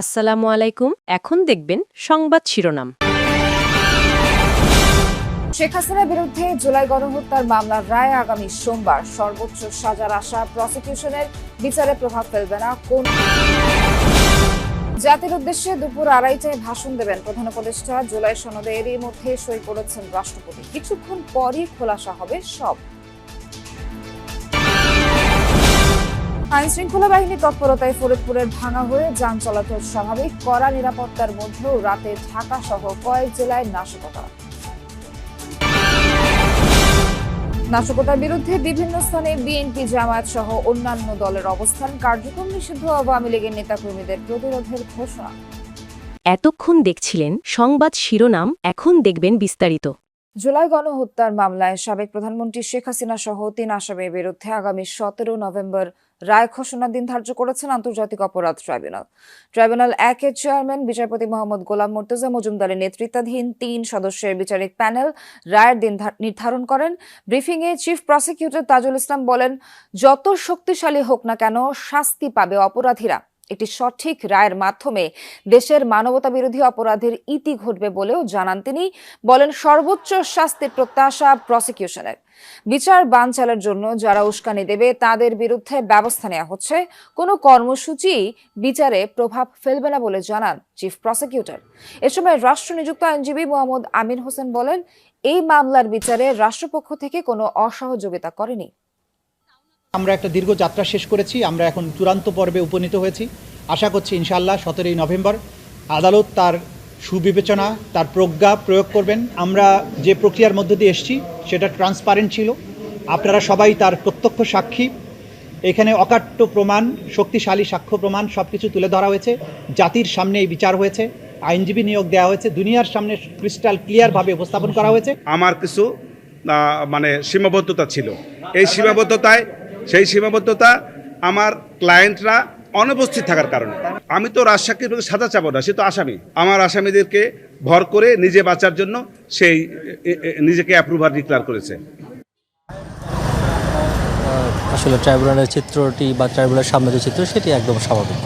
আসসালামু আলাইকুম। এখন দেখবেন সংবাদ শিরোনাম। শেখ হাসিনার বিরুদ্ধে জুলাই গণহত্যার মামলার রায় আগামী সোমবার। সর্বোচ্চ সাজার আশা প্রসিকিউশনের বিচারে প্রভাব ফেলবে না। কোন জাতির উদ্দেশ্যে দুপুর আড়াইটায় ভাষণ দেবেন প্রধান উপদেষ্টা। জুলাই সনদে এরই মধ্যে সই করেছেন রাষ্ট্রপতি। কিছুক্ষণ পরই খোলাসা হবে সব। আইন শৃঙ্খলা বাহিনী তৎপরতায় ফরিদপুরের ভাঙা হয়ে যান চলাচল স্বাভাবিক। কড়া নিরাপত্তার মধ্যেও রাতে ঢাকা সহ কয়েক জেলায় নাশকতা। নাশকতার বিরুদ্ধে বিভিন্ন স্থানে বিএনপি জামায়াত সহ অন্যান্য দলের অবস্থান। কার্যক্রম নিষিদ্ধ আওয়ামী লীগের নেতাকর্মীদের প্রতিরোধের ঘোষণা। এতক্ষণ দেখছিলেন সংবাদ শিরোনাম এখন দেখবেন বিস্তারিত। জুলাই গণহত্যার মামলায় সাবেক প্রধানমন্ত্রী শেখ হাসিনা সহ তিন আসামির বিরুদ্ধে আগামী সতেরো নভেম্বর রায় ঘোষণার দিন ধার্য করেছেন আন্তর্জাতিক অপরাধ ট্রাইব্যুনাল। ট্রাইব্যুনাল একের চেয়ারম্যান, বিচারপতি মোহাম্মদ গোলাম মোর্তজা মজুমদারের নেতৃত্বাধীন তিন সদস্যের বিচারিক প্যানেল রায়ের দিন নির্ধারণ করেন। ব্রিফিংয়ে চিফ প্রসিকিউটর তাজুল ইসলাম বলেন, যত শক্তিশালী হোক না কেন শাস্তি পাবে অপরাধীরা। একটি সঠিক রায়ের মাধ্যমে দেশের মানবতা বিরোধী অপরাধের ইতি ঘটবে বলেও জানান তিনি। বলেন, সর্বোচ্চ শাস্তির প্রত্যাশা প্রসিকিউশনের। বিচার বানচালের জন্য যারা উস্কানি দেবে, তাদের বিরুদ্ধে ব্যবস্থা নেওয়া হচ্ছে। কোনো কর্মসূচি বিচারে প্রভাব ফেলবে না বলে জানান চিফ প্রসিকিউটর। এ সময় রাষ্ট্র নিযুক্ত আইনজীবী মোহাম্মদ আমিন হোসেন বলেন, এই মামলার বিচারে রাষ্ট্রপক্ষ থেকে কোনো অসহযোগিতা করেনি। আমরা একটা দীর্ঘ যাত্রা শেষ করেছি, আমরা এখন চূড়ান্ত পর্বে উপনীত হয়েছি। আশা করছি ইনশাল্লাহ সতেরোই নভেম্বর আদালত তার সুবিবেচনা, তার প্রজ্ঞা প্রয়োগ করবেন। আমরা যে প্রক্রিয়ার মধ্য দিয়ে এসেছি, সেটা ট্রান্সপারেন্ট ছিল। আপনারা সবাই তার প্রত্যক্ষ সাক্ষী। এখানে অকাট্য প্রমাণ, শক্তিশালী সাক্ষ্য প্রমাণ সব কিছু তুলে ধরা হয়েছে। জাতির সামনে এই বিচার হয়েছে। আইনজীবী নিয়োগ দেওয়া হয়েছে। দুনিয়ার সামনে ক্রিস্টাল ক্লিয়ারভাবে উপস্থাপন করা হয়েছে। আমার কিছু মানে সীমাবদ্ধতা ছিল। এই সীমাবদ্ধতায় সীমাবদ্ধতা আমার ক্লায়েন্টরা অনুপস্থিত থাকার কারণে। আমি তো রাজসাক্ষীর সাজা চাবো না, সে তো আসামি। আমার আসামিদেরকে ভর করে নিজে বাঁচার জন্য সেই নিজেকে অ্যাপ্রুভার ডিক্লার করেছে। আসলে ট্রাইব্যুনালের চিত্রটি বা ট্রাইব্যুনালের সামনে যে চিত্র, সেটি একদম স্বাভাবিক।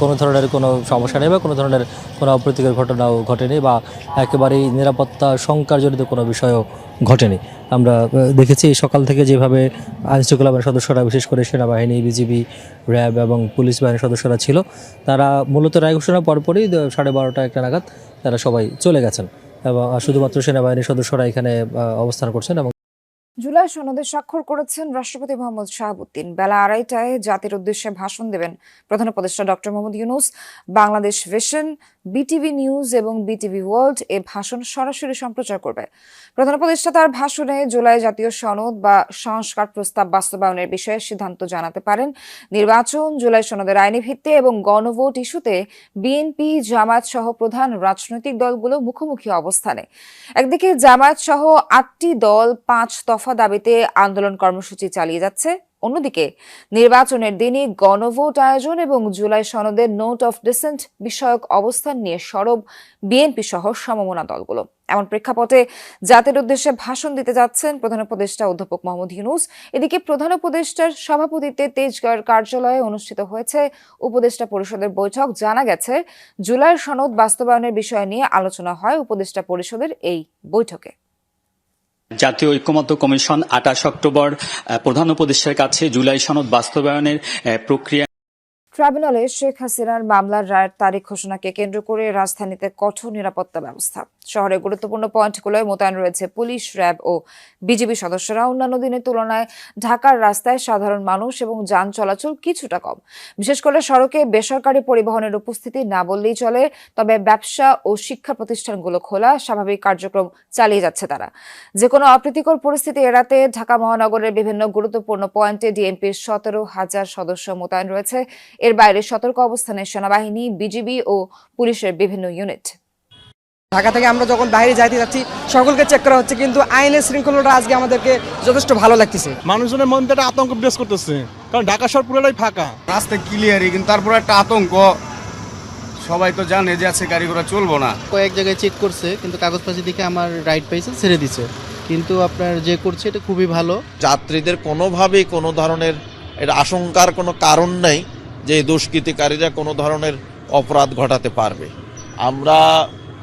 কোনো ধরনের কোনো সমস্যা নেই বা কোনো ধরনের কোনো অপ্রীতিকর ঘটনাও ঘটেনি বা একেবারেই নিরাপত্তা শঙ্কাজনিত কোনো বিষয়ও ঘটেনি। আমরা দেখেছি সকাল থেকে যেভাবে আইনশৃঙ্খলা বাহিনীর সদস্যরা, বিশেষ করে সেনাবাহিনী বিজিবি র্যাব এবং পুলিশ বাহিনীর সদস্যরা ছিল, তারা মূলত রায় ঘোষণার পরপরই সাড়ে বারোটা একটা নাগাদ তারা সবাই চলে গেছেন। এবং শুধুমাত্র সেনাবাহিনীর সদস্যরা এখানে অবস্থান করছেন এবং জুলাই সনদে স্বাক্ষর করেছেন রাষ্ট্রপতি মোহাম্মদ শাহাবুদ্দিন। বেলা আড়াইটায় জাতির উদ্দেশ্যে ভাষণ দেবেন প্রধান উপদেষ্টা doctor Mohammad Yunus. Bangladesh vision, BTV news এবং বিটিভি ওয়ার্ল্ড এ ভাষণ সরাসরি সম্প্রচার করবে। প্রধান উপদেষ্টা তার ভাষণে জুলাই জাতীয় সনদ বা সংস্কার প্রস্তাব বাস্তবায়নের বিষয়ে সিদ্ধান্ত জানাতে পারেন। নির্বাচন জুলাই সনদের আইনি ভিত্তি এবং গণভোট ইস্যুতে বিএনপি, জামায়াত সহ প্রধান রাজনৈতিক দলগুলো মুখোমুখি অবস্থানে। একদিকে জামায়াত সহ আটটি দল পাঁচ দফা দাবিতে আন্দোলন কর্মসূচি চালিয়ে যাচ্ছে। অন্যদিকে, নির্বাচনের দিনই গণভোট আয়োজন এবং জুলাই সনদের নোট অফ ডিসেন্ট বিষয়ক অবস্থান নিয়ে সরব বিএনপি সহ সমমনা দলগুলো। এমন প্রেক্ষাপটে জাতির উদ্দেশ্যে ভাষণ দিতে যাচ্ছেন প্রধান উপদেষ্টা অধ্যাপক মোহাম্মদ ইউনুস। এদিকে প্রধান উপদেষ্টার সভাপতিত্বে তেজগাঁর কার্যালয়ে অনুষ্ঠিত হয়েছে উপদেষ্টা পরিষদের বৈঠক। জানা গেছে, জুলাই সনদ বাস্তবায়নের বিষয় নিয়ে আলোচনা হয় উপদেষ্টা পরিষদের এই বৈঠকে। জাতীয় ঐক্যমত্য কমিশন আঠাশ অক্টোবর প্রধান উপদেষ্টার কাছে জুলাই সনদ বাস্তবায়নের প্রক্রিয়া ট্রাইব্যুনালে শেখ হাসিনার মামলার রায়ের তারিখ ঘোষণাকে কেন্দ্র করে রাজধানীতে কঠোর নিরাপত্তা ব্যবস্থা। শহরের গুরুত্বপূর্ণ পয়েন্টগুলোয় মোতায়েন রয়েছে পুলিশ, র্যাব ও বিজিবি সদস্যরা। অন্যান্য দিনের তুলনায় ঢাকার রাস্তায় সাধারণ মানুষ এবং যান চলাচল কিছুটা কম। বিশেষ করে সড়কে বেসরকারি পরিবহনের উপস্থিতি না বললেই চলে, তবে ব্যবসা ও শিক্ষা প্রতিষ্ঠানগুলো খোলা, স্বাভাবিক কার্যক্রম চালিয়ে যাচ্ছে তারা। যে কোনো অপ্রীতিকর পরিস্থিতি এড়াতে ঢাকা মহানগরের বিভিন্ন গুরুত্বপূর্ণ পয়েন্টে ডিএনপির সতেরো হাজার সদস্য মোতায়েন রয়েছে। এর বাইরে সতর্ক অবস্থানে সেনাবাহিনী বিজিবি ও পুলিশের বিভিন্ন ইউনিট ঢাকা থেকে আমরা যখন বাইরে যাইতে যাচ্ছি সকলকে চেক করা হচ্ছে কিন্তু আইনের শৃঙ্খলাটা আজকে আমাদেরকে যথেষ্ট ভালো লাগতেছে। মানুষজনের মধ্যে একটা আতঙ্ক বিরাজ করতেছে কারণ ঢাকা শহর পুরোটাই ফাঁকা। রাস্তা ক্লিয়ারই কিন্তু তারপর একটা আতঙ্ক। সবাই তো জানে যে আছে গাড়ি ঘোড়া চলবো না। কয়েক জায়গায় চেক করছে কিন্তু কাগজপাতি দেখে আমার রাইট পাইছে ছেড়ে দিছে। কিন্তু আপনার যে করছে এটা খুবই ভালো। যাত্রীদের কোনোভাবেই কোনো ধরনের এর আশঙ্কার কোনো কারণ নেই। যে দুষ্কৃতিকারীরা কোনো ধরনের অপরাধ ঘটাতে পারবে। আমরা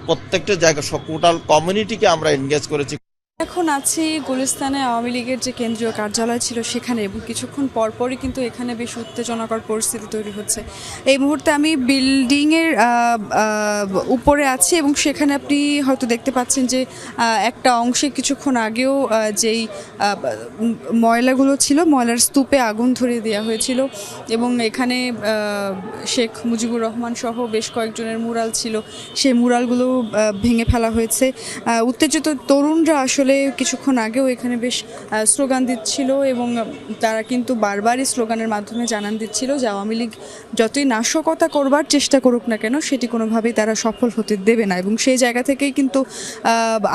প্রত্যেকটা জায়গা সকোটাল কমিউনিটিকে আমরা এনগেজ করেছি। এখন আছি গুলিস্তানে আওয়ামী লীগের যে কেন্দ্রীয় কার্যালয় ছিল সেখানে এবং কিছুক্ষণ পরপরই কিন্তু এখানে বেশ উত্তেজনাকর পরিস্থিতি তৈরি হচ্ছে। এই মুহূর্তে আমি বিল্ডিংয়ের উপরে আছি এবং সেখানে আপনি হয়তো দেখতে পাচ্ছেন যে একটা অংশে কিছুক্ষণ আগেও যেই ময়লাগুলো ছিল, ময়লার স্তূপে আগুন ধরিয়ে দেওয়া হয়েছিল এবং এখানে শেখ মুজিবুর রহমান সহ বেশ কয়েকজনের মুরাল ছিল। সেই মুরালগুলো ভেঙে ফেলা হয়েছে। উত্তেজিত তরুণরা আসলে কিছুক্ষণ আগেও এখানে বেশ স্লোগান দিচ্ছিল এবং তারা কিন্তু বারবারই স্লোগানের মাধ্যমে জানান দিচ্ছিল যে আওয়ামী লীগ যতই নাশকতা করবার চেষ্টা করুক না কেন, সেটি কোনোভাবেই তারা সফল হতে দেবে না। এবং সেই জায়গা থেকেই কিন্তু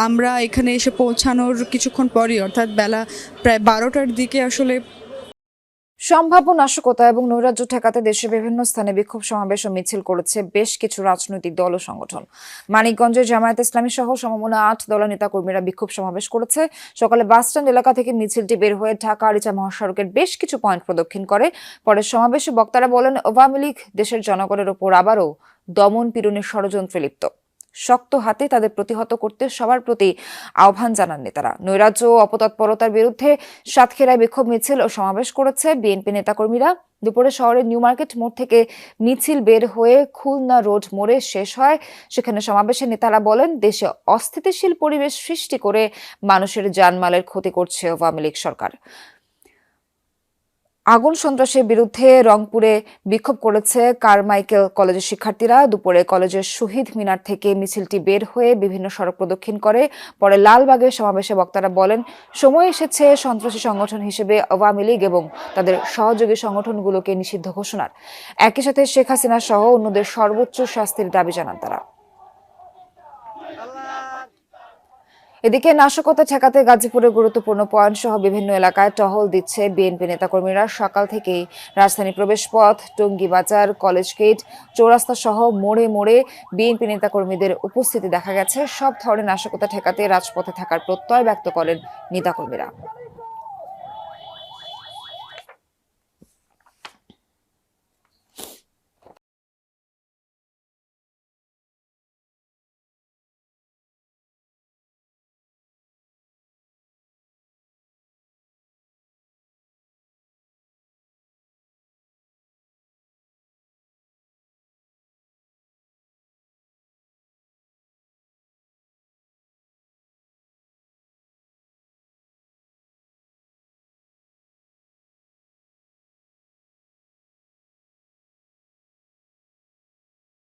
আমরা এখানে এসে পৌঁছানোর কিছুক্ষণ পরই, অর্থাৎ বেলা প্রায় বারোটার দিকে আসলে সম্ভাব্য নাশকতা এবং নৈরাজ্য ঠেকাতে দেশের বিভিন্ন স্থানে বিক্ষোভ সমাবেশ ও মিছিল করেছে বেশ কিছু রাজনৈতিক দল ও সংগঠন। মানিকগঞ্জের জামায়াত ইসলামী সহ সমমনা আট দলের নেতাকর্মীরা বিক্ষোভ সমাবেশ করেছে। সকালে বাসস্ট্যান্ড এলাকা থেকে মিছিলটি বের হয়ে ঢাকা আরিচা মহাসড়কের বেশ কিছু পয়েন্ট প্রদক্ষিণ করে। পরে সমাবেশে বক্তারা বলেন, আওয়ামী লীগ দেশের জনগণের ওপর আবারও দমন পীড়নের ষড়যন্ত্রে লিপ্ত। শক্ত হাতে তাদের প্রতিহত করতে সবার প্রতি আহ্বান জানান নেতারা। নৈরাজ্য ও অপতৎপরতার বিরুদ্ধে সাতক্ষীরায় বিক্ষোভ মিছিল ও সমাবেশ করেছে বিএনপি নেতাকর্মীরা। দুপুরে শহরের নিউ মার্কেট মোড় থেকে মিছিল বের হয়ে খুলনা রোড মোড়ে শেষ হয়। সেখানে সমাবেশে নেতারা বলেন, দেশে অস্থিতিশীল পরিবেশ সৃষ্টি করে মানুষের জানমালের ক্ষতি করছে আওয়ামী লীগ সরকার। আগুন সন্ত্রাসের বিরুদ্ধে রংপুরে বিক্ষোভ করেছে কারমাইকেল কলেজের শিক্ষার্থীরা। দুপুরে কলেজের শহীদ মিনার থেকে মিছিলটি বের হয়ে বিভিন্ন সড়ক প্রদক্ষিণ করে। পরে লালবাগের সমাবেশে বক্তারা বলেন, সময় এসেছে সন্ত্রাসী সংগঠন হিসেবে আওয়ামী লীগ এবং তাদের সহযোগী সংগঠনগুলোকে নিষিদ্ধ ঘোষণার। একই সাথে শেখ হাসিনা সহ অন্যদের সর্বোচ্চ শাস্তির দাবি জানান তারা। এদিকে নাশকতা ঠেকাতে গাজীপুরের গুরুত্বপূর্ণ পয়েন্ট সহ বিভিন্ন এলাকায় টহল দিচ্ছে বিএনপি নেতাকর্মীরা। সকাল থেকেই রাজধানী প্রবেশপথ, টঙ্গী বাজার, কলেজ গেট, চৌরাস্তা সহ মোড়ে মোড়ে বিএনপি নেতাকর্মীদের উপস্থিতি দেখা গেছে। সব ধরনের নাশকতা ঠেকাতে রাজপথে থাকার প্রত্যয় ব্যক্ত করেন নেতাকর্মীরা।